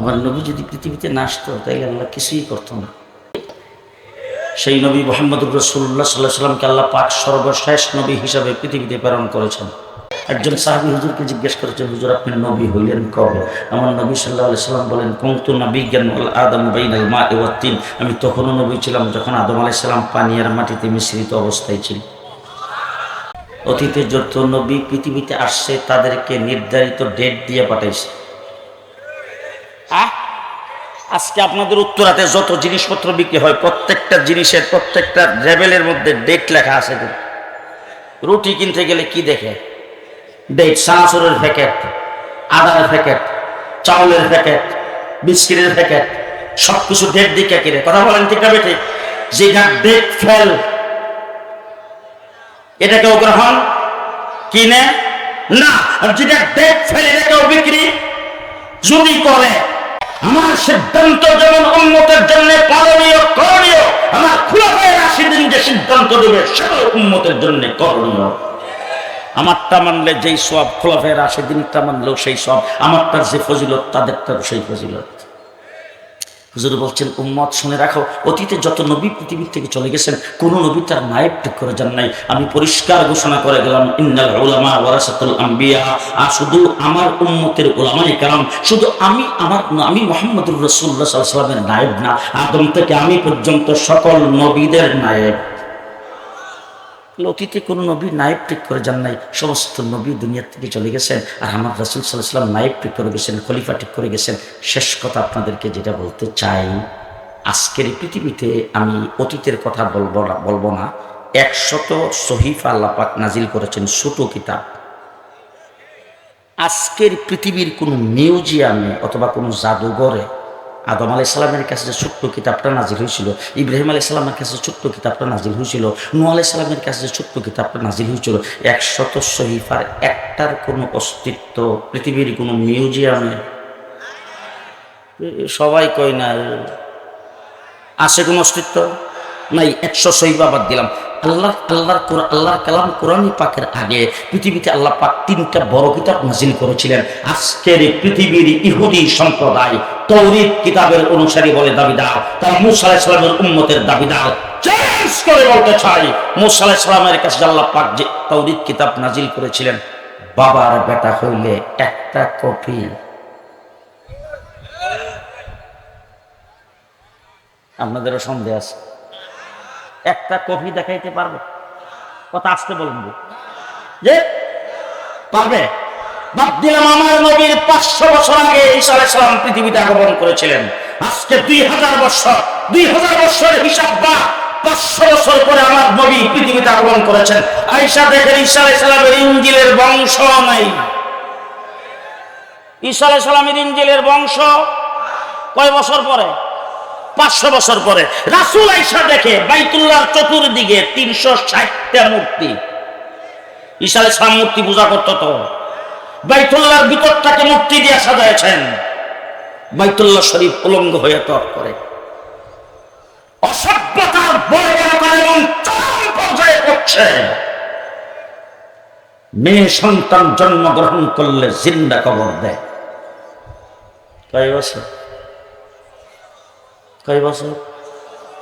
আমার নবী যদি পৃথিবীতে না আসতো, তাইলে আল্লাহ কিছুই করতো না। সেই নবী মোহাম্মদুর রসুল্লাহ সাল্লাহ সাল্লামকে আল্লাহ পাক সর্বশেষ নবী হিসাবে পৃথিবীতে প্রেরণ করেছেন। একজন সাহাবি হুজুরকে জিজ্ঞেস করেছেন, হুজুর, আপনি নবী হইলেন কবে? আমার নবী সাল্লাহ সাল্লাম বলেন কংতু নবী জ্ঞান আদম বাইনাল মা এওয়াত্তিন আমি তখনও নবী ছিলাম যখন আদম আলাইসাল্লাম পানি আর মাটিতে মিশ্রিত অবস্থায় ছিল অতীতে যত নবী পৃথিবীতে আসছে, তাদেরকে নির্ধারিত ডেট দিয়ে পাঠাইছে। আহ আজকে আপনাদের উত্তরাতে যত জিনিসপত্র বিক্রি হয়, প্রত্যেকটা জিনিসের, প্রত্যেকটা লেভেলের মধ্যে ডেট লেখা আছে রুটি কিনতে গেলে কি দেখে? ডেট সানাসুরের প্যাকেট আদার প্যাকেট চাউলের প্যাকেট বিস্কিটের প্যাকেট সব কিছু ডেট দিকে কিনে? কথা বলেন ঠিক না বেঠিক যেটা ডেট ফেল এটা কেউ গ্রহণ কিনে? না। যেটা ডেট ফেল এটা কেউ বিক্রি যদি করে আমার সিদ্ধান্ত যেমন উন্মতের জন্য পালনীয়, করণীয়, আমার খুলে হয়ে দিন যে সিদ্ধান্ত দেবে সেটা উন্মতের জন্য করণীয়। আমারটা মানলে যেই সব খোলাফের আসে দিনটা মানলেও সেই সব, আমারটার যে ফজিলত তাদেরটার সেই ফজিলত। হুজুর বলছেন, উম্মত, শুনে রাখো, অতীতে যত নবী পৃথিবীর থেকে চলে গেছেন, কোন নবী তার মায়ের ঠিক করে যান নাই। আমি পরিষ্কার ঘোষণা করে গেলাম ইন্নাল ওলামা ওয়ারাসাতুল আম্বিয়া, আর শুধু আমার উম্মতের ওলামাই কারণ শুধু আমি আমার, আমি মোহাম্মদুর রসুল্লাহ সাল্লামের নায়েব না, আদম থেকে আমি পর্যন্ত সকল নবীদের নায়ক অতীতে কোনো নবী নায়ক ঠিক করে যান নাই। সমস্ত নবী দুনিয়ার থেকে চলে গেছেন আর আমার রাসুল সাল্লাহাম নায়ক ঠিক করে গেছেন, খলিফা ঠিক করে গেছেন। শেষ কথা আপনাদেরকে যেটা বলতে চাই, আজকের পৃথিবীতে আমি অতীতের কথা বলব না বলব না। একশত সহিফা আল্লাপাক নাজিল করেছেন ছোট কিতাব। আজকের পৃথিবীর কোনো মিউজিয়ামে অথবা কোনো জাদুঘরে আদম আলাই সালামের কাছে যে ছোট্ট কিতাবটা নাজিল হয়েছিল, ইব্রাহিম আলাই সালামের কাছে ছোট্ট কিতাবটা নাজিল হয়েছিল নু আলাই সালামের কাছে যে ছোট্ট কিতাবটা নাজিল হয়েছিল, একশত শহীফার একটার কোনো অস্তিত্ব পৃথিবীর কোনো মিউজিয়ামে। সবাই কয় না, আছে কোনো অস্তিত্ব? নাই, একশো শহীফা বাদ দিলাম। আল্লাহ আল্লাহর কোরআন, আল্লাহর কালাম কোরআনী পাকের আগে পৃথিবীতে আল্লাহ পাক তিনটা বড় কিতাব নাজিল করেছিলেন। আজকের পৃথিবীর ইহুদি সম্প্রদায় তৌরিদ কিতাবের অনুসারী বলে দাবিদার তারা মুসা আলাইসালামের উম্মতের দাবিদার চ্যালেঞ্জ করে বলতে চাই, মুসা আলাইসালামের কাছে আল্লাহ পাক যে তৌরিদ কিতাব নাজিল করেছিলেন, বাবার বেটা হইলে একটা কপি। আপনাদেরও সন্দেহ আছে। একটা কপি দেখাইতে পারবে? কথা আসতে বলুন যে? পারবে? পাঁচশো বছর আগে ঈসা আলাইসালাম পৃথিবীতে আগমন করেছিলেন। দুই হাজার বছর, দুই হাজার আমার নবী পৃথিবীতে আগমন করেছেন। ইঞ্জিলের বংশ নাই। ইঞ্জিলের বংশ কয় বছর পরে? পাঁচশো বছর পরে। রাসুল আইসা দেখে বাইতুল্লাহ চতুর্দিকে তিনশো ষাটটা মূর্তি। ঈশা ইসলাম মূর্তি পূজা করতো তো। বাইতুল্লাহর ভিতরটাকে মূর্তি দিয়ে সাজাইছেন। বাইতুল্লাহ শরীফ উলঙ্গ হয়ে তর করে। অসভ্যতার বর্বরতা এবং চরম পর্যায়ে পড়ছে মেয়ে সন্তান জন্মগ্রহণ করলে জিন্দা কবর দেয়। কয় বছর? কয় বছর?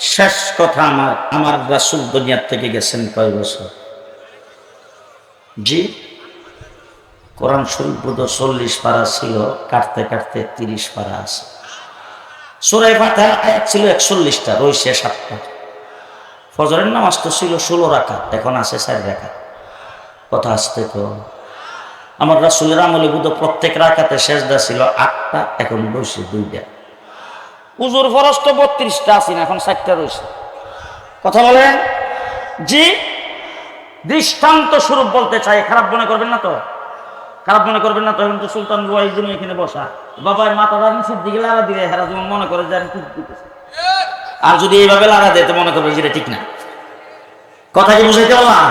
শেষ কথা আমার আমার রাসুল দুনিয়ার থেকে গেছেন কয় বছর? জি? কোরআন শরীফ বোধ চল্লিশ পারা ছিল, কাটতে কাটতে তিরিশ পারা আছে। সুরাই ফাতার আয়াত ছিল একচল্লিশটা রয়েছে সাতটা ফজরের নামাজ তো ছিল ষোলো রাখা এখন আছে চার রাখা কথা আসতে তো, আমার রাসুলের আমলে বুধ প্রত্যেক রাখাতে শেষদা ছিল আটটা, এখন রয়েছে দুইটা। উজুর ফরস তো বত্রিশটা আছে না, এখন ষাটটা রয়েছে। কথা বলেন, জি, দৃষ্টান্ত স্বরূপ বলতে চাই, খারাপ মনে করবেন না তো? খারাপ মনে করবেন না তো এখন তো সুলতান রুয়াইজুনি এখানে বসা। বাবার মাথাটা নিচের দিকে লাড়া দিলে হেরা যেমন মনে করে যে আমি আর যদি এইভাবে লাড়া দেয়, তো মনে করবে যেটা ঠিক না। কথা কি বুঝাইতে পারলাম?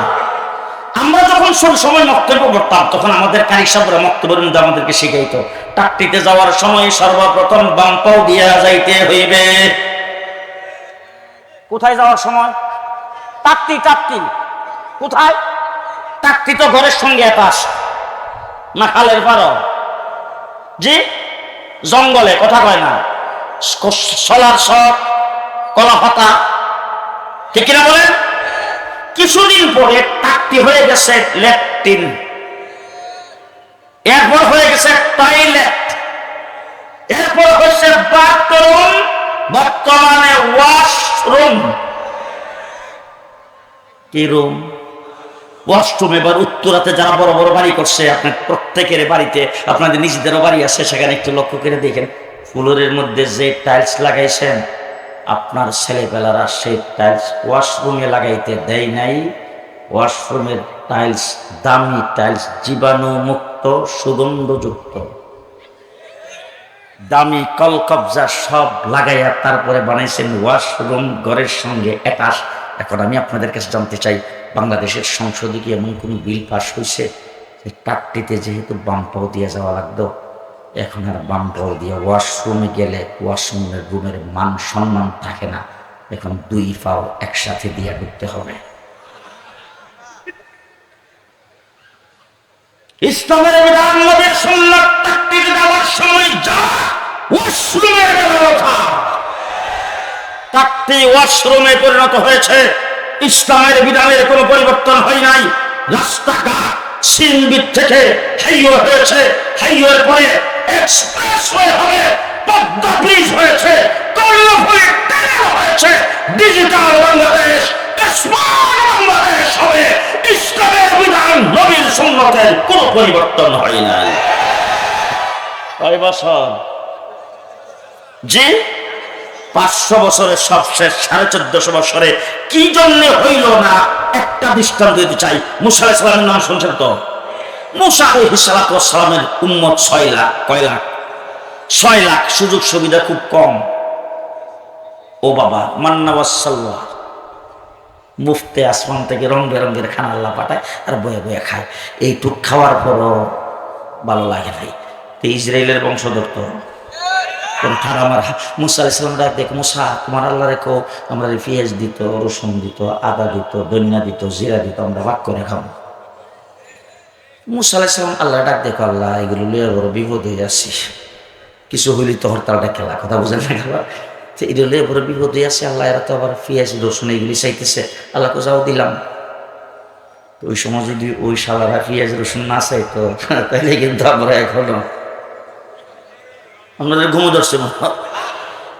আমরা যখন সব সময় বক্তব্য করতাম তখন আমাদের কারি সাহেবরা মধ্যে আমাদেরকে শিখাইতো, টাকটিতে যাওয়ার সময় সর্বপ্রথম বাম পাও দিয়া যাইতে হইবে। কোথায় যাওয়ার সময়? টাকটি টাকটি। কোথায়? টাকটি তো ঘরের সঙ্গে একাশ না খালের পারো জি? জঙ্গলে, কথা কয় না। সলার সব কলা পাতা। ঠিক কিনা বলেন? কিছুদিন পরে টাকটি হয়ে গেছে ল্যাট্রিন এরপর হয়ে গেছে টয়লেট। এরপর হয়েছে বাথরুম, বর্তমানে ওয়াশরুম। কি রুম? ওয়াশরুম এবার উত্তরাতে যারা বড় বড় বাড়ি করছে, আপনার প্রত্যেকের বাড়িতে, আপনাদের নিজেদেরও বাড়ি আছে, সেখানে একটু লক্ষ্য করে দেখেন। ফ্লোরের মধ্যে যে টাইলস লাগাইছেন, আপনার ছেলেবেলারা সেই টাইলস ওয়াশরুমে লাগাইতে দেয় নাই। ওয়াশরুমের টাইলস দামি, টাইলস জীবাণু মুক্ত সুগন্ধযুক্ত। দামি কলকবজা সব লাগাইয়া তারপরে বানাইছেন ওয়াশরুম ঘরের সঙ্গে অ্যাটাচ। এখন আমি আপনাদের কাছে জানতে চাই বাংলাদেশের সংসদে কি এমন কোনো বিল পাস হয়েছে? যে টাকটিতে যেহেতু বাম পাও দিয়ে যাওয়া লাগতো, এখন আর বাম পাও দিয়ে ওয়াশরুমে গেলে ওয়াশরুমের রুমের মান সম্মান থাকে না। এখন দুই পাও একসাথে দিয়ে ঢুকতে হবে। ইসলামের বিধান নবীর সুন্নাত দেওয়ার সময় যা ওয়াশরুমের ব্যবস্থা তাকতি ওয়াশরুমে পরিণত হয়েছে। ইসলামের বিধানের কোনো পরিবর্তন হয় নাই। রাস্তাঘাট সিনবিট থেকে হাইওয়ে হয়েছে। হাইওয়ের পরে এক্সপ্রেসওয়ে হবে, পদ্মা ব্রিজ হয়েছে হয়েছে। ডিজিটাল বাংলাদেশ বাংলাদেশ হবে। ইসলামের বিধান নবীর সুন্নতের কোনো পরিবর্তন হয় নাই। বছর জি? পাঁচশো বছরের সব শেষ, সাড়ে চোদ্দশো বছরে কি জন্য হইল না? একটা দৃষ্টান্ত দিতে চাই। মুসা আলাইহিস সালামের নাম শুনছেন তো? মুসা সালামের উম্মত ছয় লাখ, কয় লাখ? ছয় লাখ, সুযোগ সুবিধা খুব কম। ও বাবা, মান্না ওয়াসাল্লাহ মুফতে আসমান থেকে রং বেরঙ্গের খানা আল্লাহ পাঠায় আর বয়ে বয়ে খায়। এইটুক খাওয়ার পরও ভালো লাগে ভাই। তো ইসরায়েলের বংশধর তো। তারা আমার মুসা আলাইসালাম ডাক দেখ, মুসা, তোমার আল্লাহ রেখো, আমরা পেঁয়াজ দিত, রসুন দিত, আদা দিত দন্যা দিত, জিরা দিত, আমরা ভাগ করে খাব। মুসা আলাইসালাম আল্লাহ ডাক দেখো, আল্লাহ, এগুলো লিয়ে বড় বিপদ হয়ে যাচ্ছি কিছু হইলি তো হরতালটা খেলা কথা বুঝেন না খেলা তো এগুলো লিয়ে বড় বিপদ হয়ে আছে, আল্লাহ, এরা তো আবার পেঁয়াজ রসুন, এগুলি চাইতেছে। আল্লাহ কোথাও দিলাম। ওই সময় যদি ওই সালারা পেঁয়াজ রসুন না চাইতো, তাহলে কিন্তু আমরা এখনও আপনাদের ঘুমো ধরছে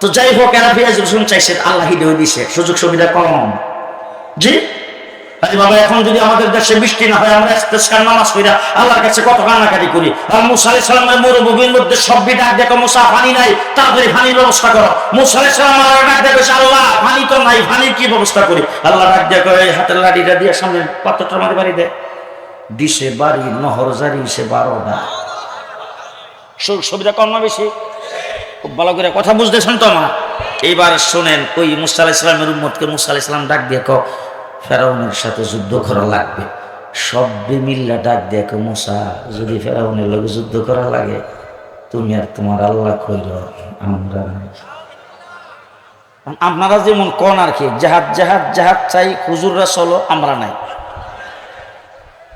তো যাই হোক, এরা পেঁয়াজ রসুন চাইছে আল্লাহ হিদেও দিছে। সুযোগ সুবিধা কম। জি? আরে বাবা, এখন যদি আমাদের দেশে বৃষ্টি না হয়, আমরা ইস্তেস্কার নামাজ কইরা আল্লাহর কাছে কত কান্নাকাটি করি। আর মুসা আলাইহিস মরুভূমির মধ্যে সব ডাক দেখো, মুসা পানি নাই তাড়াতাড়ি পানির ব্যবস্থা করো। মুসা আলাইহিস ডাক দেখো আল্লাহ পানি তো নাই পানির কি ব্যবস্থা করি? আল্লাহ ডাক দেখো এই হাতের লাঠিটা দিয়ে সামনে পাত্রটা মারি বাড়ি দে। দিশে বাড়ি, নহর জারি, সে বারোটা। সুযোগ সুবিধা কম না বেশি? খুব ভালো করে কথা বুঝতেছেন তো আমার এইবার শোনেন ওই মুসা ইসলামের উম্মতকে মুসা ইসলাম ডাক দিয়ে ফেরাউনের সাথে যুদ্ধ করা লাগবে। সব মিল্লা ডাক দিয়ে কো মুসা, যদি ফেরাউনের লোক যুদ্ধ করা লাগে, তুমি আর তোমার আল্লাহ কইল আমরা আপনারা যেমন কন আর কি, জাহাজ জাহাজ জাহাজ চাই, হুজুররা চলো, আমরা নাই এই মুসা আলাইহিস সালামের উম্মত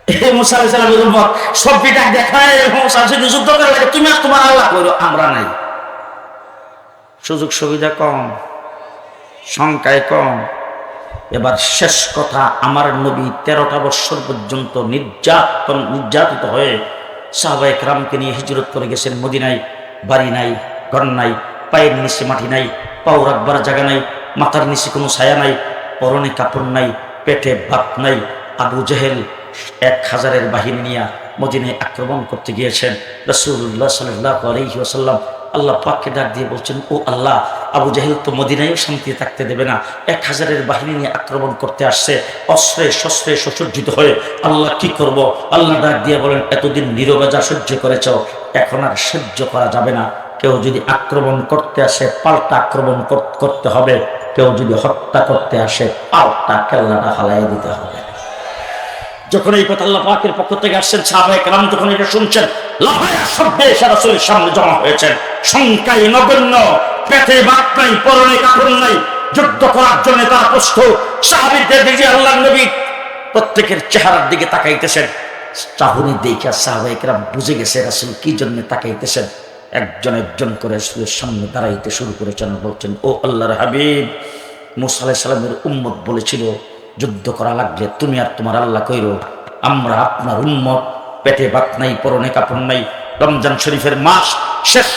সুযোগ সুবিধা কম, সংখ্যায় কম। এবার শেষ কথা, আমার নবী তেরোটা বৎসর পর্যন্ত নির্যাতন, নির্যাতিত হয়ে সাহবাই রামকে নিয়ে হিজরত করে গেছেন মদিনায়। বাড়ি নাই, ঘর নাই, পায়ের নিচে মাটি নাই, পাও রাখবার জায়গা নাই, মাথার নিচে কোনো ছায়া নাই, পরনে কাপড় নাই, পেটে ভাত নাই, আবু জেহেল এক হাজারের বাহিনী নিয়ে মদিনায় আক্রমণ করতে গিয়েছেন। রসুল্লাহ সাল্লাহ আল্লাহ পাককে ডাক দিয়ে বলছেন, ও আল্লাহ, আবু জাহিল তো মদিনায় শান্তি থাকতে দেবে না। এক হাজারের বাহিনী নিয়ে আক্রমণ করতে আসছে, অস্ত্রে শস্ত্রে সুসজ্জিত হয়ে। আল্লাহ কি করব? আল্লাহ ডাক দিয়ে বলেন, এতদিন নীরবেজা সহ্য করেছ, এখন আর সহ্য করা যাবে না। কেউ যদি আক্রমণ করতে আসে, পাল্টা আক্রমণ করতে হবে। কেউ যদি হত্যা করতে আসে, পাল্টা কেল্লাটা হালাই দিতে হবে। যখন এই কথা আল্লাহ পাকের পক্ষ থেকে আসছেন, সাহাবায়ে কেরাম যখন এটা শুনছেন। সামনে জমা হয়েছেন। সংখ্যায় নগণ্য, পেটে বাত নাই, পরনে কাপড় নাই, যুদ্ধ করার জন্য তারা প্রস্তুত। সাহাবীদের দিকে আল্লাহ নবী প্রত্যেকের চেহারার দিকে তাকাইতেছেন। চাহুনি দেখে সাহাবায়ে কেরাম বুঝে গেছে রাসূল কি জন্য তাকাইতেছেন। একজন একজন করে রসুলের সামনে দাঁড়াইতে শুরু করেছেন, বলছেন, ও আল্লাহর হাবিব, মুসা সালামের উম্মত বলেছিল যুদ্ধ করা লাগলে তুমি আর তোমার আল্লাহ কইরো, আমরা আপনার উম্মত, পেটে ভাত নাই, পরনে কাপড় নাই, রমজান শরীফের মাস শেষ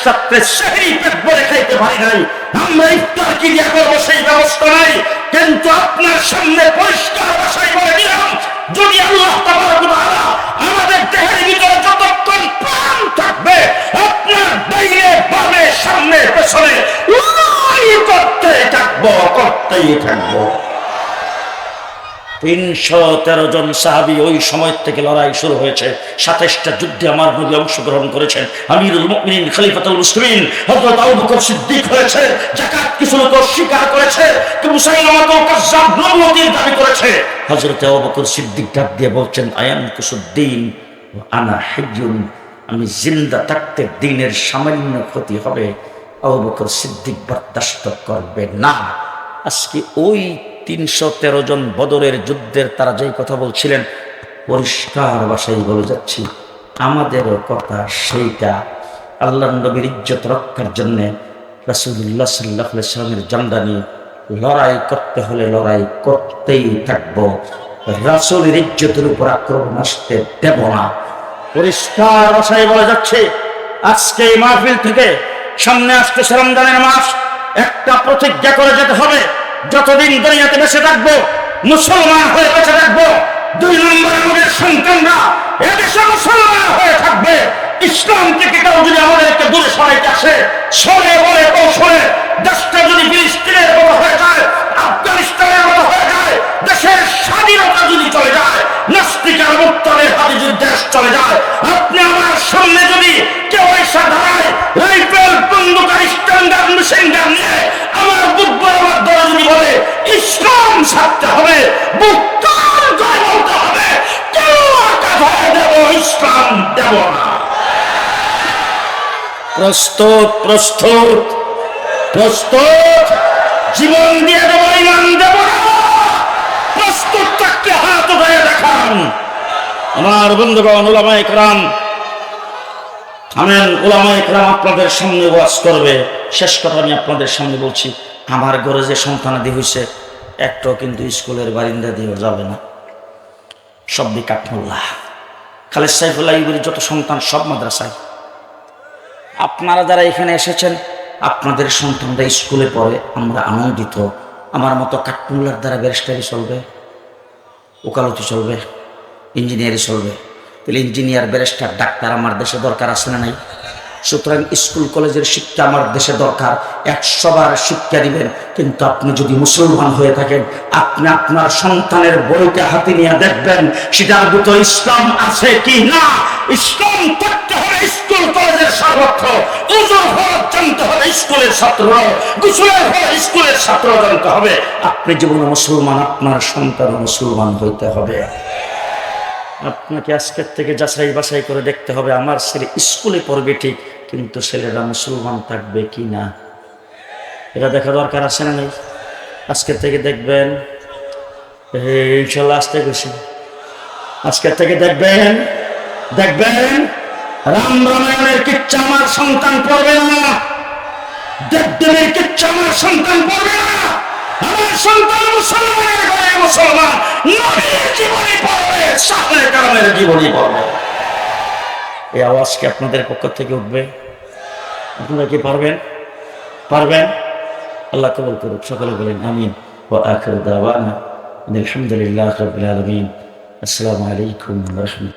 সেহরি পেট ভরে খাইতে পারি নাই, আমরা ইফতার করব সেই ব্যবস্থা নাই, কিন্তু আপনার সামনে পরিষ্কার দিলাম, যদি আল্লাহ আমাদের দেহের ভিতরে যতক্ষণ প্রাণ থাকবে, আপনার বাইরে, বামে, সামনে, পেছনে করতে থাকব, করতেই থাকব। তিনশো তেরো জন সাহাবি ওই সময় থেকে লড়াই শুরু হয়েছে। সাতাইশটা যুদ্ধে আমার নবী অংশগ্রহণ করেছেন। আমিরুল মুমিনিন, খলিফাতুল সিদ্দিক হয়েছে কিছু লোক অস্বীকার করেছে সিদ্দিক আয়ান কুসুদ্দিন আনা আমি জিন্দা থাকতে দিনের সামান্য ক্ষতি হবে। আবু সিদ্দিক বরদাস্ত করবে না। আজকে ওই তিনশো তেরো জন বদরের যুদ্ধের তারা যেই কথা বলছিলেন, পরিষ্কার ভাষায় বলে যাচ্ছি আমাদেরও কথা সেইটা। আল্লাহ নবীর ইজ্জত রক্ষার জন্যে রাসুল্লাহ সাল্লাহ সাল্লামের জান্ডা নিয়ে লড়াই করতে হলে লড়াই করতেই থাকব। রাসুলের ইজ্জতের উপর আক্রমণ আসতে দেব না। পরিষ্কার ভাষায় বলা যাচ্ছে, আজকে এই মাহফিল থেকে সামনে আসতেছে রমজানের মাস, একটা প্রতিজ্ঞা করে যেতে হবে। যতদিন দুনিয়াতে বেঁচে থাকব, মুসলমান হয়ে বেঁচে থাকব, দুই নম্বর আমাদের সন্তানরা এদেশে মুসলমান হয়ে থাকবে। ইসলাম থেকে কেউ যদি আমাদেরকে দূরে সরাইতে আসে, সরে বলে কৌশলে দেশটা যদি ফিলিস্তিনের মতো হয়ে যায়, আফগানিস্তানের মতো হয়ে যায়, দেশের স্বাধীনতা যদি চলে যায়, নাস্তিকার মুক্তারের হাতে যদি দেশ চলে যায়, আপনি আমার সামনে যদি কেউ এসে দাঁড়ায়, রাইফেল বন্দুকার স্ট্যান্ডার্ড মেশিন গান নিয়ে আমার বুক বরাবর ধরে যদি বলে ইসলাম ছাড়তে হবে হবে। ধরে দেব, ইসলাম দেব না। প্রস্তুত প্রস্তুত প্রস্তুত। জীবন দিয়ে দেবো, ইমান দেব প্রস্তুত থাকতে হাত উঠে দেখান। আমার বন্ধুগণ ওলামা একরাম আপনাদের সামনে ওয়াজ করবে। শেষ কথা আমি আপনাদের সামনে বলছি। আমার ঘরে যে সন্তানাদি হয়েছে একটাও কিন্তু স্কুলের বারিন্দা দিয়েও যাবে না। সব বিকাঠমোল্লা খালেদ সাইফুল্লাহ ইবুরির যত সন্তান, সব মাদ্রাসায়। আপনারা যারা এখানে এসেছেন, আপনাদের সন্তানরা স্কুলে পড়ে, আমরা আনন্দিত। আমার মতো কাঠমুল্লার দ্বারা ব্যারিস্টারি চলবে, ওকালতি চলবে, ইঞ্জিনিয়ারি চলবে। তাহলে ইঞ্জিনিয়ার, ব্যারিস্টার, ডাক্তার আমার দেশে দরকার আছে না নাই? সুতরাং স্কুল, কলেজের শিক্ষা আমার দেশে দরকার। একশোবার শিক্ষা দিবেন, কিন্তু আপনি যদি মুসলমান হয়ে থাকেন, আপনি আপনার সন্তানের বইটা হাতে নিয়ে দেখবেন, সেটার ভিতর ইসলাম আছে কি না? ইসলাম থাকতে হবে স্কুল, কলেজের সর্বত্র, উজুর ফরজ জানতে হবে স্কুলের ছাত্র, গুসলের ফরজ স্কুলের ছাত্র জানতে হবে। আপনি জীবনে মুসলমান, আপনার সন্তান মুসলমান হইতে হবে। আপনাকে আজকের থেকে যাচাই বাছাই করে দেখতে হবে, আমার ছেলে স্কুলে পড়বে ঠিক কিন্তু ছেলেরা মুসলমান থাকবে কি না? এটা দেখা দরকার আছে না নেই? আজকের থেকে দেখবেন ইনশাল্লাহ আসতে গেছি আজকের থেকে দেখবেন দেখবেন, রাম রামায়ণের কিচ্ছা আমার সন্তান পড়বে না। দেবদেবের কিচ্ছা আমার সন্তান পড়বে না। আমার সন্তান মুসলমানের ঘরে মুসলমান, নবীর জীবনী পড়বে সাহলে কালামের জীবনী পড়বে। এই আওয়াজ কি আপনাদের পক্ষ থেকে উঠবে? আপনারা কি পারবেন পারবেন আল্লাহ কবুল করুক সকলে বলেন আমিন ও আখির দাওয়ানা আলহামদুলিল্লাহ রাব্বিল আলামিন আসসালামু আলাইকুম ওয়া রাহমাতুল্লাহ